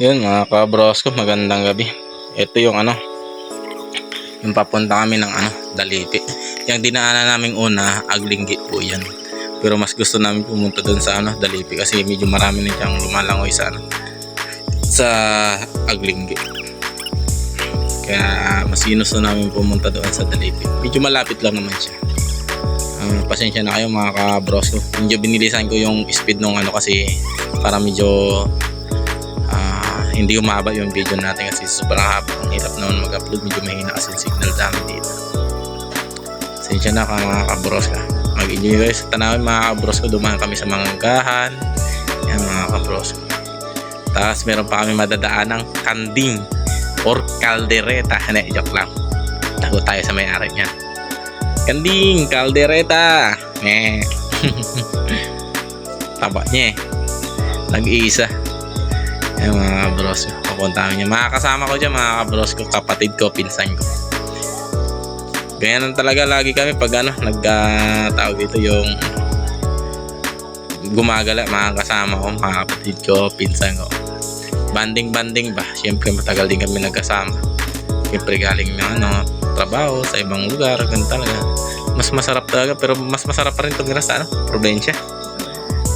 Yun mga kabros ko, magandang gabi. Ito yung ano, yung papunta kami ng ano, Dalipi. Yung dinaanan naming una, Aglinggi po yan. Pero mas gusto namin pumunta doon sa ano, Dalipi kasi medyo marami na siyang lumalangoy sa ano, sa Aglinggi. Kaya mas ginusto namin pumunta doon sa Dalipi. Medyo malapit lang naman siya. Ah, pasensya na kayo mga kabros ko. Medyo binilisan ko yung speed nung ano kasi para medyo hindi umaba yung video natin kasi sobrang haba. Ang hirap naman mag-upload. Medyo mahina kasi signal namin dito. Pasensya na ka mga kabros ka. Mag-enjoy kayo sa tanawin mga kabros ko. Dumaan kami sa mga gahan. Yan mga kabros ko. Tapos meron pa kami madadaan ng kanding or kaldereta. Hindi, joke lang. Tago tayo sa may-ari niya. Kanding, kaldereta. Eh. Taba niya eh. Nag-iisa. Yan mga bros ko. Papunta kami niya. Mga kasama ko dyan, mga bros ko, kapatid ko, pinsan ko. Ganyan talaga lagi kami pag ano, nagtawag dito yung gumagala, mga kasama ko, mga kapatid ko, pinsan ko. Banding-banding ba? Siyempre matagal din kami nagkasama. Siyempre galing na ano, trabaho sa ibang lugar, ganun talaga. Mas masarap talaga, pero mas masarap pa rin tumira sa ano, probinsya.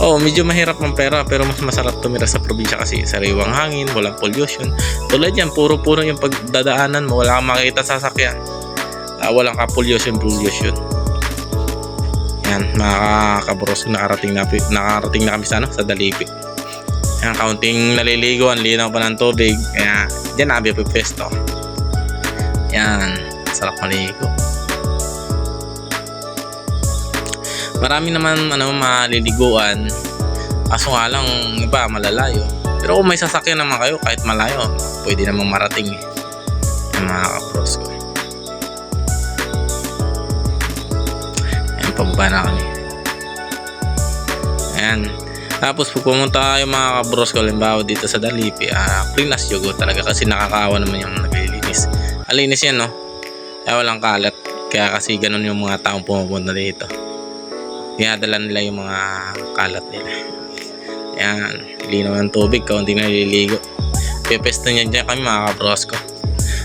Oo, medyo mahirap ang pera pero mas masarap tumira sa probinsya kasi sariwang hangin, walang pollution. Tulad yan, puro-puro yung pagdadaanan mo, wala kang makita sa sasakyan. Ah, walang ka-pollution, pollution. Yan, mga kabros, nakarating na, nakarating na kami sa, ano, sa Dalipi. Yan, kaunting naliligo, ang linaw pa ng tubig. Kaya, dyan nabi po pesto. Yan, sarap maligo. Marami naman ano maliliguan. Kaso nga lang iba malalayo. Pero kung may sasakyan naman kayo kahit malayo, pwede namang marating eh. Yung mga kapros ko. Ayan, pababa na kami. Ayan. Tapos pag pumunta yung mga kabros ko, limbawa dito sa Dalipi, ah, clean as you talaga kasi nakakaawa naman yung naglilinis. Alinis yan, no? Kaya walang kalat. Kaya kasi ganun yung mga taong pumupunta dito. Dinadala nila yung mga kalat nila. Yan, linaw ng tubig, kaunti na nililigo. Pepesto niya dyan kami mga kabros ko.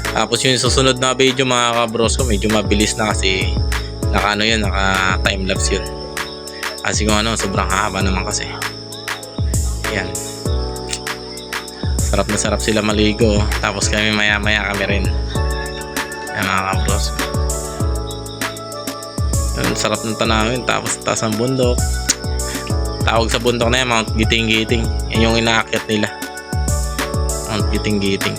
Tapos yung susunod na video mga kabros ko, medyo mabilis na kasi naka ano yun, naka time lapse yun. Kasi kung ano, sobrang haba naman kasi. Yan. Sarap na sarap sila maligo. Tapos kami maya maya kami rin. Yan mga kabros. Yan, sarap ng tanawin. Tapos taas ng bundok. Tawag sa bundok na yan, Mount Giting-Giting. Yan yung inaakyat nila. Mount Giting-Giting.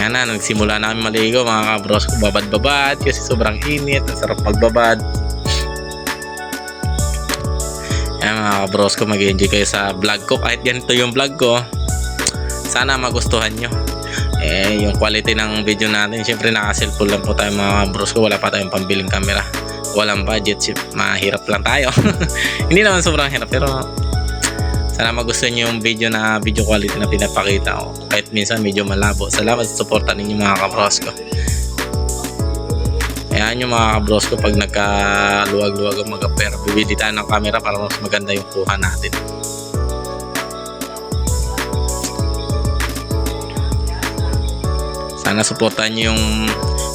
Ayan na, nagsimula namin maligo mga kabros ko. Babad-babad kasi sobrang init. Ang sarap magbabad. Ayan mga kabros ko, mag-enjoy kayo sa vlog ko. Kahit ganito yung vlog ko, sana magustuhan nyo. Eh, yung quality ng video natin, syempre naka-cellphone lang po tayo mga bros ko. Wala pa tayong pambiling camera. Walang budget, mahirap lang tayo. Hindi naman sobrang hirap, pero sana magustuhan nyo yung video na video quality na pinapakita ko. Kahit minsan medyo malabo. Salamat sa suporta ninyo mga kabros ko. Ayan yung mga kabros ko pag nagkaluwag-luwag ang mga pera. Bibili tayo ng camera para mas maganda yung kuha natin. Sana suportahan nyo yung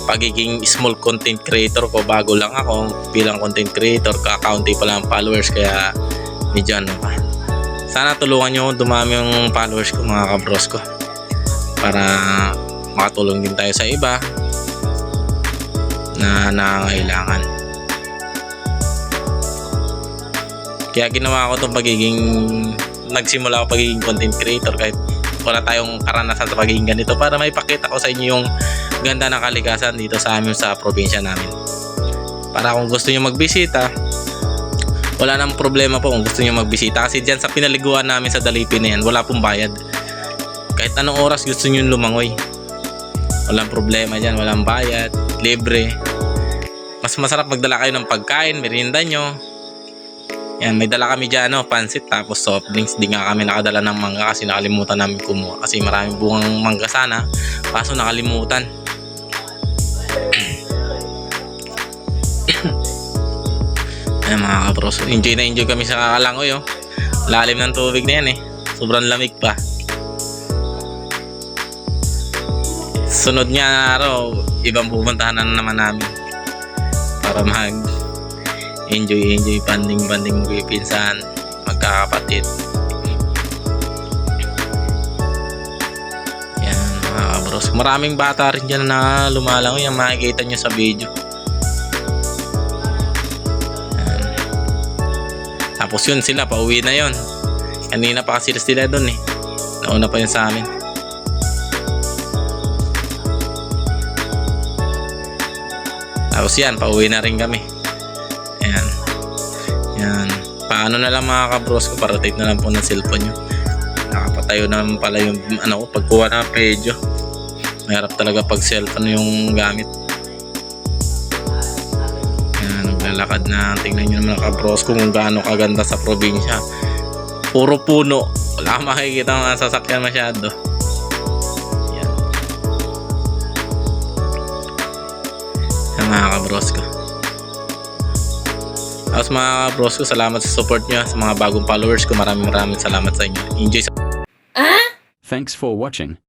pagiging small content creator ko. Bago lang ako bilang content creator. Kakaunti pa lang ang followers kaya medyo ano pa. Sana tulungan nyo dumami yung followers ko mga kabros ko. Para makatulong din tayo sa iba na nangangailangan. Kaya ginawa ko itong pagiging nagsimula ako pagiging content creator kahit wala tayong karanasan sa pagiging ganito para may pakita ko sa inyo yung ganda ng kalikasan dito sa amin sa probinsya namin. Para kung gusto niyo magbisita, wala nang problema po kung gusto niyo magbisita kasi diyan sa pinaliguan namin sa Dalipi na yan, wala pong bayad. Kahit anong oras gusto niyo lumangoy. Walang problema diyan, walang bayad, libre. Mas masarap magdala kayo ng pagkain, merienda nyo. Yan, may dala kami dyan, no, pansit, tapos soft drinks. Di nga kami nakadala ng mangga kasi nakalimutan namin kumuha. Kasi maraming bungang mangga sana, kaso nakalimutan. Ayan mga kapros, enjoy na enjoy kami sa Kalangoy, oh. Lalim ng tubig na yan, eh. Sobrang lamig pa. sunod nga araw, ibang pupuntahan na naman namin. Para mag enjoy enjoy banding banding magpipinsan magkakapatid yan mga kabros maraming bata rin dyan na lumalangoy yung makikita nyo sa video tapos yun sila pauwi na yun kanina pa kasi sila doon eh nauna pa yun sa amin tapos yan pauwi na rin kami Ayan. Yan. Paano na lang mga kabros ko para take na lang po ng cellphone nyo. Nakapatayo na naman pala yung ano ko pagkuha ng pedyo. Mahirap talaga pag cellphone yung gamit. Naglalakad na. Tingnan nyo naman mga kabros ko kung gaano kaganda sa probinsya. Puro puno. Wala kang makikita mga sasakyan masyado. Yan. Yan mga kabros ko. Tapos mga bros ko, salamat sa support nyo. Sa mga bagong followers ko, maraming maraming salamat sa inyo. Enjoy sa Thanks for watching.